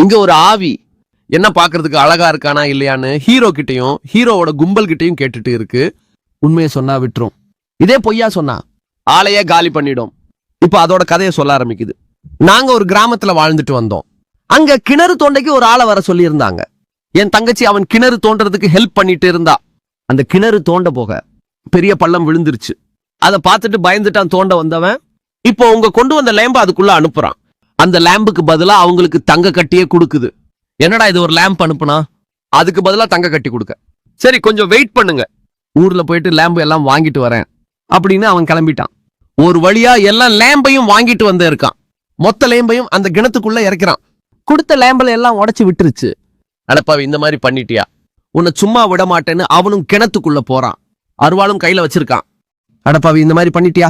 இங்க ஒரு ஆவி. என்ன பாக்குறதுக்கு அழகா இருக்கானா இல்லையான்னு ஹீரோ கிட்டையும் ஹீரோவோட கும்பல் கிட்டையும் கேட்டுட்டு இருக்கு. உண்மையை சொன்னா விட்டுரும். இதே பொய்யா சொன்னா ஆளையே காலி பண்ணிடும். இப்ப அதோட கதையை சொல்ல ஆரம்பிக்குது. நாங்க ஒரு கிராமத்துல வாழ்ந்துட்டு வந்தோம். அங்க கிணறு தோண்டைக்கு ஒரு ஆளை வர சொல்லியிருந்தாங்க. என் தங்கச்சி அவன் கிணறு தோண்டுறதுக்கு ஹெல்ப் பண்ணிட்டு இருந்தா. அந்த கிணறு தோண்ட போக பெரிய பள்ளம் விழுந்துருச்சு. அதை பார்த்துட்டு பயந்துட்டான் தோண்ட வந்தவன். இப்போ உங்க கொண்டு வந்த லேம்ப அதுக்குள்ள அனுப்புறான். அந்த லேம்புக்கு பதிலாக அவங்களுக்கு தங்க கட்டியே கொடுக்குது. என்னடா இது ஒரு லேம்ப் அனுப்புனா? அதுக்கு பதிலாக தங்க கட்டி கொடுக்க. சரி கொஞ்சம் வெயிட் பண்ணுங்க. ஊரில் போயிட்டு லேம்பு எல்லாம் வாங்கிட்டு வரேன். அப்படின்னு அவன் கிளம்பிட்டான். ஒரு வழியா எல்லா லேம்பையும் வாங்கிட்டு வந்து இருக்கான். மொத்த லேம்பையும் அந்த கிணத்துக்குள்ள இறக்கிறான். கொடுத்த லேம்பில் எல்லாம் உடச்சி விட்டுருச்சு. அடப்பாவி இந்த மாதிரி பண்ணிட்டியா? உன்னை சும்மா விட மாட்டேன்னு அவனும் கிணத்துக்குள்ள போறான். அருவாளும் கையில வச்சிருக்கான். அடப்பாவி இந்த மாதிரி பண்ணிட்டியா?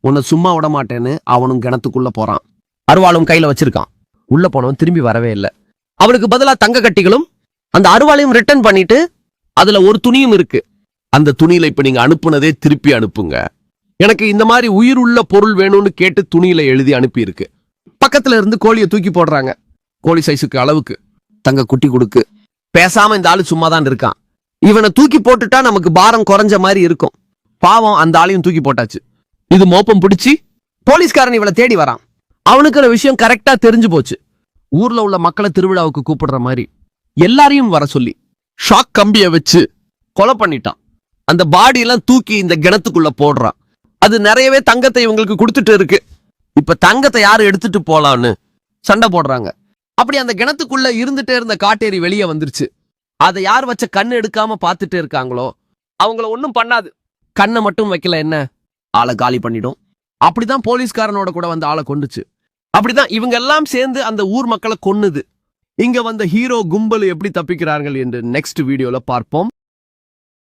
உன்னை சும்மா விட மாட்டேன்னு அவனும் கிணத்துக்குள்ள போறான். அருவாளும் கையில வச்சிருக்கான். உள்ள போனவன் திரும்பி வரவே இல்லை. அவனுக்கு பதிலா தங்க கட்டிகளும் அந்த அருவாளையும் ரிட்டர்ன் பண்ணிட்டு அதுல ஒரு துணியும் இருக்கு. அந்த துணியில இப்ப நீங்க அனுப்புனதே திருப்பி அனுப்புங்க. எனக்கு இந்த மாதிரி உயிர் உள்ள பொருள் வேணும்னு கேட்டு துணியில எழுதி அனுப்பி இருக்கு பக்கத்துல இருந்து கோழியை தூக்கி போடுறாங்க. கோழி சைஸுக்கு அளவுக்கு. தங்க குட்டி கொடுக்கு. பேசாம இந்த ஆளு சும்மா தான் இருக்கான். இவனை தூக்கி போட்டுட்டா நமக்கு பாரம் குறைஞ்ச மாதிரி இருக்கும். பாவம் அந்த ஆளையும் தூக்கி போட்டாச்சு. இது மோப்பம் பிடிச்சி போலீஸ்காரன் இவளை தேடி வரான். அவனுக்கு அந்த விஷயம் கரெக்டா தெரிஞ்சு போச்சு. ஊர்ல உள்ள மக்களை திருவிழாவுக்கு கூப்பிடுற மாதிரி எல்லாரையும் வர சொல்லி ஷாக் கம்பிய வச்சு கொலை பண்ணிட்டான். அந்த பாடியெல்லாம் தூக்கி இந்த கிணத்துக்குள்ள போடுறான். அது நிறையவே தங்கத்தை இவங்களுக்கு கொடுத்துட்டு இருக்கு. இப்ப தங்கத்தை யாரு எடுத்துட்டு போலான்னு சண்டை போடுறாங்க. அப்படி அந்த கிணத்துக்குள்ள இருந்துட்டே இருந்த காட்டேரி வெளியே வந்துருச்சு. அதை யார் வச்ச கண்ணு எடுக்காம பார்த்துட்டு இருக்காங்களோ அவங்கள ஒன்றும் பண்ணாது. கண்ணை மட்டும் வைக்கல என்ன? ஆளை காலி பண்ணிடும். அப்படிதான் போலீஸ்காரனோட கூட வந்து ஆளை கொண்டுச்சு. அப்படிதான் இவங்க எல்லாம் சேர்ந்து அந்த ஊர் மக்களை கொன்னுது. இங்க வந்த ஹீரோ கும்பல் எப்படி தப்பிக்கிறார்கள் என்று நெக்ஸ்ட் வீடியோல பார்ப்போம்.